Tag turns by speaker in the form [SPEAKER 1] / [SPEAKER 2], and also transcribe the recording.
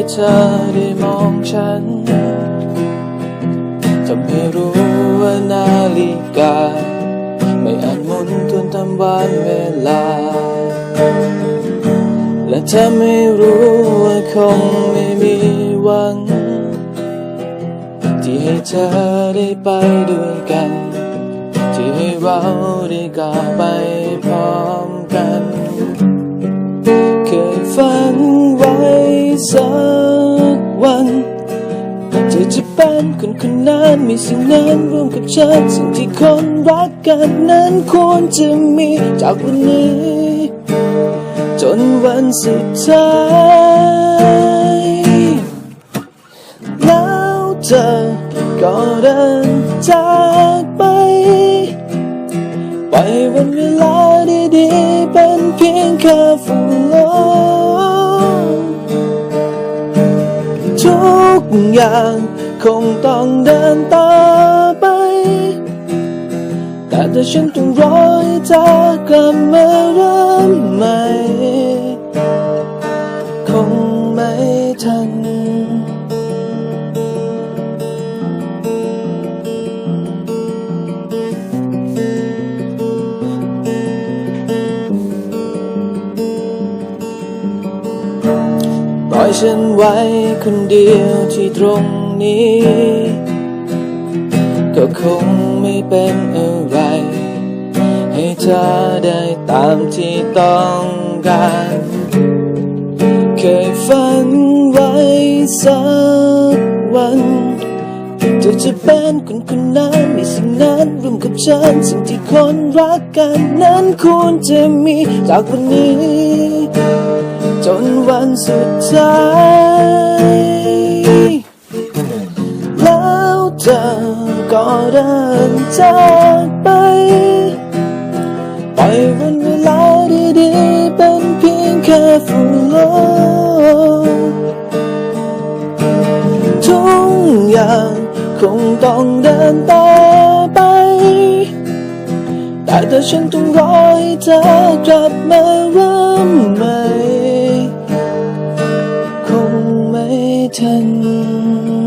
[SPEAKER 1] ที่เธอได้มองฉันทำให้รู้ว่านาฬิกา ไม่อาจหมุนทวนตามวันเวลา และเธอไม่รู้ว่าคงไม่มีวัน ที่ให้เธอได้ไปด้วยกัน ที่ให้เราได้ก้าวไปพร้อมกัน เคยฝันไว้สัก อจะเป็นคนคนนั้นมีสิ่งนั้นร่วมกับฉันสิ่งที่คนรักกันนั้นควรจะมีจากวันนี้ จนวันสุดท้ายแล้วเธอก็เดินจากไป ไปวันเวลาดีๆเป็นเพียงแค่ฝุ่นลมทุก อย่าง คงต้องเดินต่อไป แต่ถ้าฉันต้องรอให้เธอกลับมาเริ่มใหม่ คงไม่ทัน อยฉันไว้คนเดียวที่ตรงนี้ ก็คงไม่เป็นอะไร ให้เธอได้ตามที่ต้องการ เคยฝันไว้สักวันเธอจะเป็นคนคนนั้นมีสิ่งนั้นร่วมกับฉัน สิ่งที่คนรักกันนั้นควรจะมีจากวันนี้ จนวันสุดท้ายแล้วเธอก็เดินจากไปปล่อยวันเวลาดีๆเป็นเพียงแค่ฝุ่นลมทุกอย่างคงต้องเดินต่อไป แต่ถ้าฉันต้องรอให้เธอกลับมา Oh. you.